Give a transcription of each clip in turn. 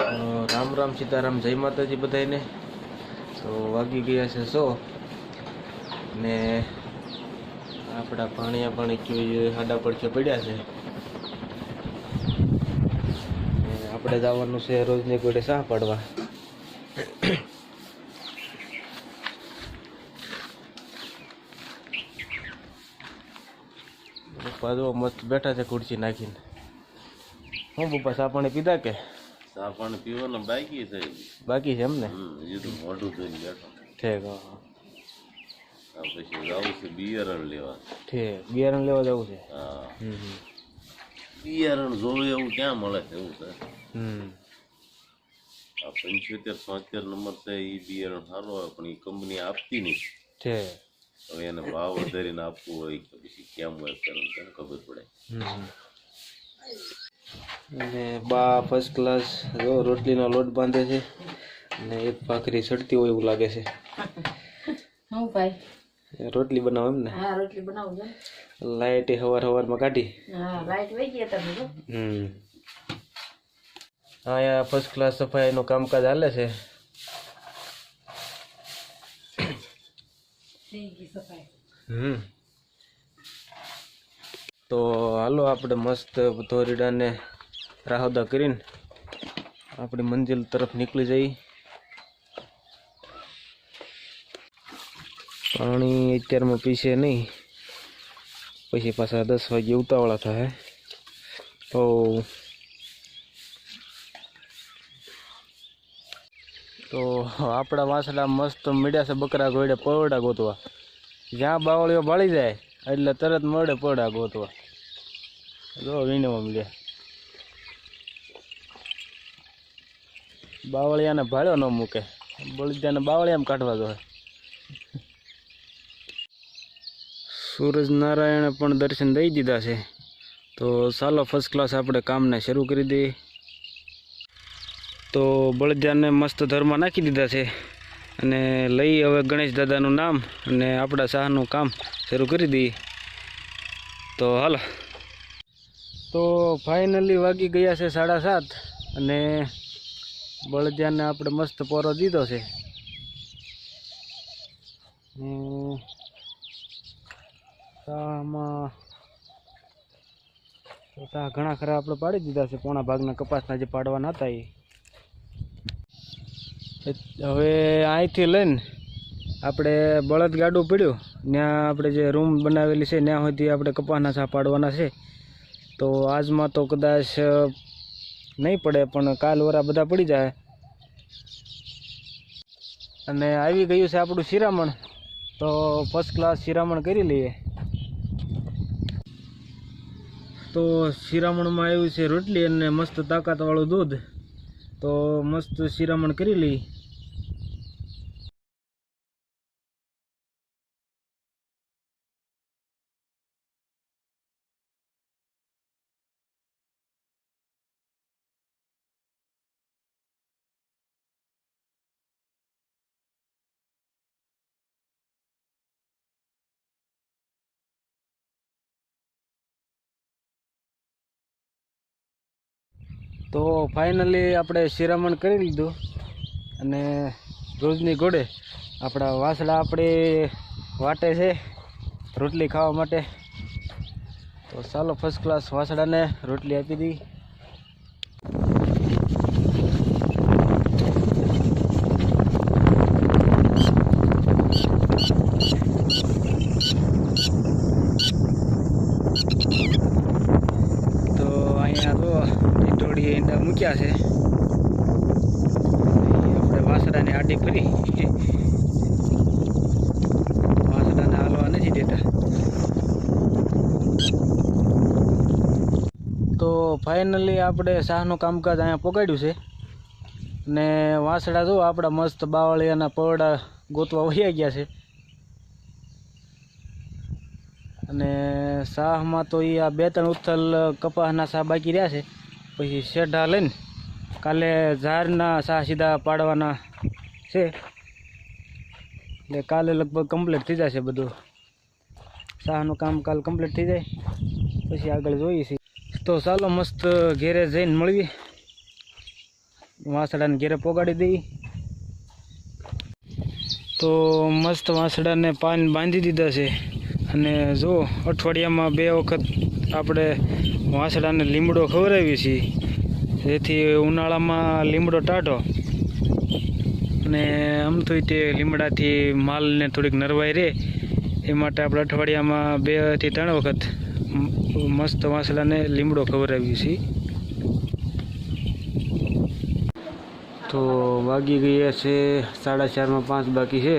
રામ રામ સીતારામ, જય માતાજી બધાને તો વાગી ગયા છે સો. ને આપણા પાણી જોઈએ હાડા પડખે પડ્યા છે. આપણે જવાનું છે રોજની ગોળે શા પાડવા. પપ્પા મસ્ત બેઠા છે ખુરશી નાખીને. હું પપ્પા, ચા પાણી પીધા કે? ચા પાણી પીવાનું બાકી છે. બાકી છે એમ ને? હજી તો મોઢું ધોઈને બેઠો. ઠીક હા. પછી જવું છે બિયારણ લેવા. ઠીક બિયારણ લેવા જવું છે? હા. બિયારણ જોવે એવું ક્યાં મળે છે એવું છે? આ પંચોતેર સોતેર નંબર છે એ બિયારણ સારું હોય પણ એ કંપની આપતી નહીં. છે હવે એને ભાવ વધારીને આપવું હોય કે પછી કેમ હોય ખબર પડે? હમ. અને બા ફર્સ્ટ ક્લાસ જો રોટલીનો લોટ બાંધે છે અને એક ભાખરી સડતી હોય એવું લાગે છે. હું ભાઈ? રોટલી બનાવો એમ ને? હા રોટલી બનાવું છું. લાઇટ હવાર હવારમાં કાઢી. હા લાઈટ વહી ગયા તમે હમ. અહીંયા ફર્સ્ટ ક્લાસ સફાઈનું કામકાજ હાલે છે. થઈ ગઈ સફાઈ. હમ. તો હાલો આપણે મસ્ત ધોરીડાને રાહોદા કરીને આપણી મંજિલ તરફ નીકળી જઈ. પાણી અત્યારમાં પીશે નહીં. પછી પાછા દસ વાગે ઉતાવળા થાય. તો તો આપણા વાંસડા મસ્ત મીડ્યા છે બકરા ગોળે પવડા ગોતવા. જ્યાં બાવળીઓ બાળી જાય, એટલે તરત મળે પડા ગોતવા. જો વીણવા મળ્યા બાવળિયાને ભાડ્યો ન મૂકે. બળદિયાને બાવળિયામાં કાઢવા જોઈએ સૂરજ નારાયણે પણ દર્શન દઈ દીધા છે. તો ચાલો ફર્સ્ટ ક્લાસ આપણે કામને શરૂ કરી દઈએ. તો બળદિયાને મસ્ત ધર્મ નાખી દીધા છે. અને લઈ હવે ગણેશ દાદાનું નામ અને આપણા શાહનું કામ શરૂ કરી દઈએ. તો હાલો. તો ફાઇનલી વાગી ગયા છે સાડા સાત અને બળદિયાને આપણે મસ્ત પોરો દીધો છે. ઘણા ખરા આપણે પાડી દીધા છે. પોણા ભાગના કપાસના જે પાડવાના હતા એ. હવે અહીંથી લઈને આપણે બળદ ગાડું પડ્યું. ત્યાં આપણે જે રૂમ બનાવેલી છે ત્યાં સુધી આપણે કપાસના સા પાડવાના છે. તો આજમાં તો કદાચ નહીં પડે, પણ કાલ વરા બધા પડી જાય. અને આવી ગયું છે આપણું શિરામણ. તો ફર્સ્ટ ક્લાસ શિરામણ કરી લઈએ. તો શિરામણમાં આવ્યું છે રોટલી અને મસ્ત તાકાતવાળું દૂધ. તો મસ્ત શિરામણ કરી લઈ. તો ફાઇનલી આપણે શિરામણ કરી લીધું અને રોજની ઘોડે આપણા વાસડા આપણે વાટે છે રોટલી ખાવા માટે. તો ચાલો ફર્સ્ટ ક્લાસ વાસડાને રોટલી આપી દઈ તો તો ઈંડા મૂક્યા છે. આપણે વાસડાની આડી ફરી વાસડાને હાલવા નથી દેતા. તો ફાઇનલી આપણે શાહનું કામકાજ અહીંયા પકડ્યું છે. ને વાસડા જો આપણા મસ્ત બાવળિયાના પવડા ગોતવા વહ્યા ગયા છે. અને શાહમાં તો એ આ બે ત્રણ ઉથલ કપાસના શાહ બાકી રહ્યા છે. પછી શેઢા લઈને કાલે ઝાડના સાહ સીધા પાડવાના છે. એટલે કાલે લગભગ કમ્પ્લીટ થઈ જશે બધું. સાહનું કામ કાલ કમ્પ્લીટ થઈ જાય. પછી આગળ જોઈએ છીએ. તો ચાલો મસ્ત ઘેરે જઈને મળીએ. વાંસડાને ઘેરે પોગાડી દઈ તો મસ્ત વાંસડાને પાન બાંધી દીધા છે. અને જો અઠવાડિયામાં બે વખત આપણે વાસડાને લીમડો ખવડાવીએ છીએ જેથી ઉનાળામાં લીમડો ટાઢો. અને આમ તો તે લીમડાથી માલને થોડીક નરવાઈ રહે. એ માટે આપણે અઠવાડિયામાં બેથી ત્રણ વખત મસ્ત વાંસડાને લીમડો ખવડાવીએ છીએ. તો વાગી ગયા છે સાડા ચારમાં પાંચ બાકી છે.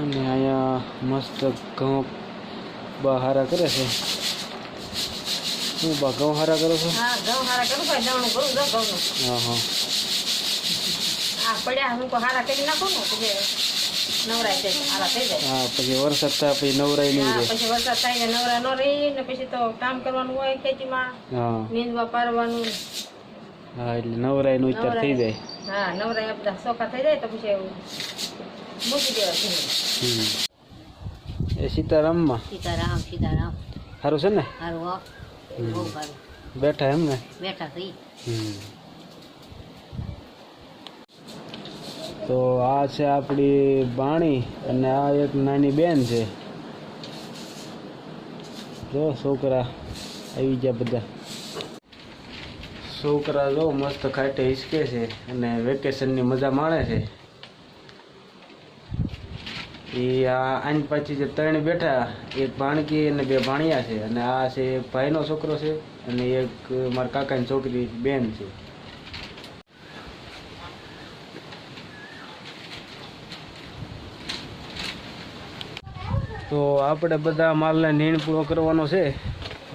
અને અહીંયા મસ્ત ઘઉં બા હારા કરે છે. શું બા ઘઉં હારા કરો છો? હા ઘઉં હારા કરું ભાઈ દવણું કરું હા હા. આ પડ્યા હું હારા કરી નાખું ને પછી નવરાય જાય હારા થઈ જાય. હા પછી વરસાદ થાય પછી નવરાઈ નહીં રહે. પછી વરસાદ થાય ને નવરા ન રહી ને પછી તો કામ કરવાનું હોય ખેતીમાં હા. નીંદવા પારવાનું. હા એટલે નવરાઈ નું થઈ જાય. હા નવરા બધા ચોખા થઈ જાય તો પછી મૂકી દેવા હમ. એ સીતારામમાં? સીતારામ સીતારામ. સારું છે ને? સારું. બહુ સારું બેઠા એમ ને? બેઠા થઈ તો આ છે આપણી બાણી અને આ એક નાની બેન છે. જો છોકરા આવી ગયા બધા. છોકરા જો મસ્ત ખાટે હિસકે છે અને વેકેશનની મજા માણે છે. એ આ આની પાછી જે ત્રણ બેઠા, એક ભાણકી અને બે ભાણિયા છે. અને આ છે એક ભાઈનો છોકરો છે અને એક મારા કાકાની છોકરી બેન છે. તો આપણે બધા માલને નીણ પૂરો કરવાનો છે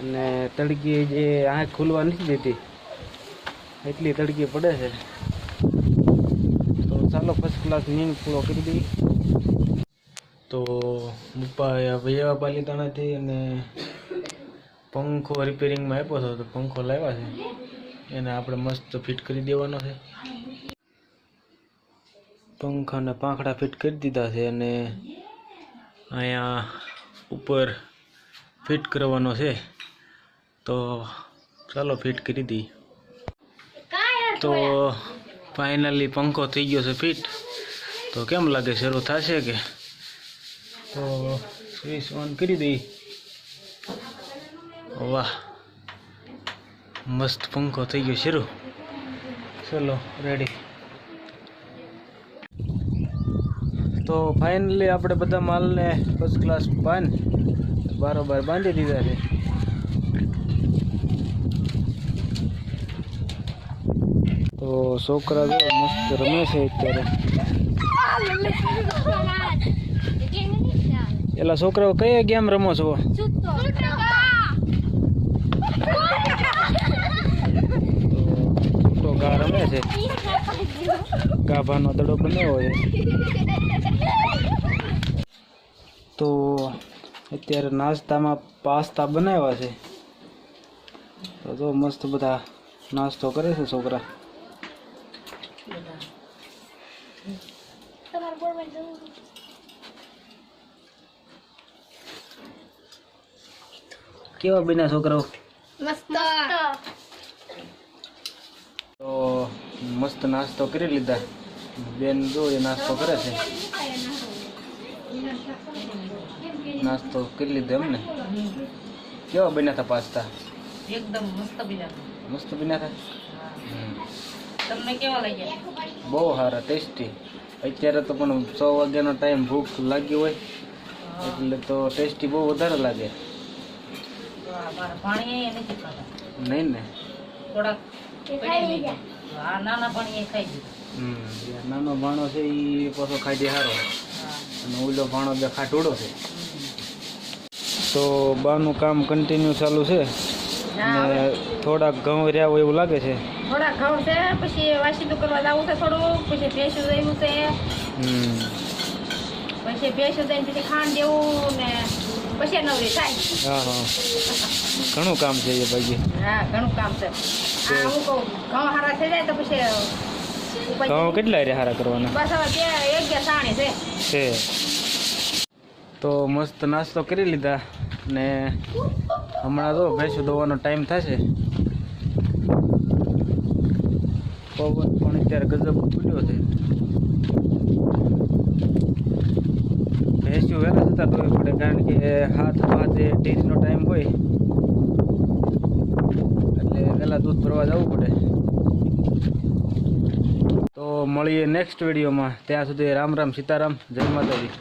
અને તડકી જે આંખ ખુલવા નથી દેતી, એટલી તડકી પડે છે. તો ચાલો ફર્સ્ટ ક્લાસ નીણ પૂરો કરી દઈએ. તો બપ્પા ભૈયા પાલિતાણાથી અને પંખો રિપેરિંગમાં આપ્યો હતો તો પંખો લાવ્યા છે. એને આપણે મસ્ત ફિટ કરી દેવાનો છે. પંખાને પાંખડા ફિટ કરી દીધા છે અને અહીંયા ઉપર ફિટ કરવાનો છે. તો ચાલો ફિટ કરી દઈએ. તો ફાઇનલી પંખો થઈ ગયો છે ફિટ તો કેમ લાગે? શરૂ થશે કે? તો સ્વિચ ઓન કરી દઈ. વાહ. મસ્ત પંખો થઈ ગયો શરૂ. ચલો રેડી તો ફાઇનલી આપણે બધા માલને ફર્સ્ટ ક્લાસ બાંધ બારોબાર બાંધી દીધા છે. તો છોકરા જો મસ્ત રમે છે અત્યારે. એલા છોકરાઓ કઈ ગેમ રમો છો? તો રમે છે. ગાભાનો દડો બનાવ્યો છે તો અત્યારે નાસ્તામાં પાસ્તા બનાવ્યા છે. તો મસ્ત બધા નાસ્તો કરે છે છોકરા. કેવા બન્યા છોકરાઓ તો મસ્ત નાસ્તો કરી લીધા. બેન જો એ નાસ્તો કરે છે. નાસ્તો કરી લીધો એમને. કેવા બન્યા હતા પાસ્તા? એકદમ મસ્ત બન્યા મસ્ત બન્યા હતા તમને કેવા લાગ્યા? બહુ સારા ટેસ્ટી. અત્યારે તો પણ સો વાગ્યાનો ટાઈમ ભૂખ લાગી હોય એટલે તો ટેસ્ટી બહુ વધારે લાગે. નથી ખાતા નહીં ને? થોડાક નાના ખાઈ ભાણો છે એ પાછો ખાઈ સારો અને ઓલો ભાણો બે ખાટોડો છે. તો બાનું કામ કન્ટિન્યુ ચાલુ છે. અને થોડાક ઘઉં રહ્યા હોય એવું લાગે છે. થોડા ઘઉં છે પછી વાસીદું કરવા જવું છે થોડું પછી ભેંસું જવું છે. હમ. પછી ભેંસું દઈને પછી ખાંડ દેવું ને પછી નવરી થાય હા હા. ઘણું કામ છે એ ભાઈ હા ઘણું કામ છે. આ હું કહું ઘઉં હારા થઈ જાય તો પછી ઘઉં કેટલા રહ્યા હારા કરવાના? બસ હવે બે એક બે સાણી છે. છે. તો મસ્ત નાસ્તો કરી લીધા ને હમણાં તો ભેંસું દોવાનો ટાઈમ થશે. પવન પણ અત્યારે ગજબ ખુલ્યો છે. ભેંસ્યું વહેલા જતા ધોવી પડે, કારણ કે હાથ હાથે ડેરીનો ટાઈમ હોય. એટલે વહેલા દૂધ ભરવા જવું પડે. તો મળીએ નેક્સ્ટ વિડીયોમાં ત્યાં સુધી રામ રામ સીતારામ, જય માતાજી.